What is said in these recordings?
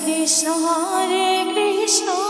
Krishna Hare Krishna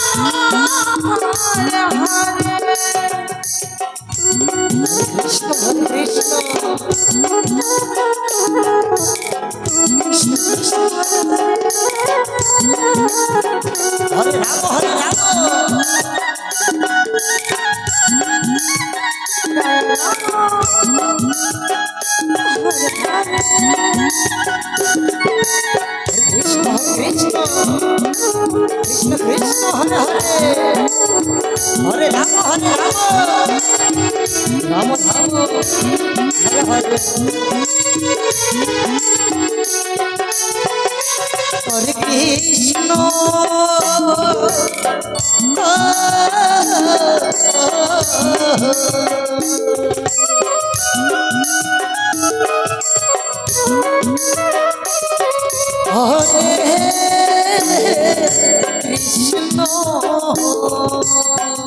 Hare. Krishna Hare Krishna Hare Ram Hare Ram Hare Hare Ram Hare Ram Ram Ram Hare Hare Krishna Hare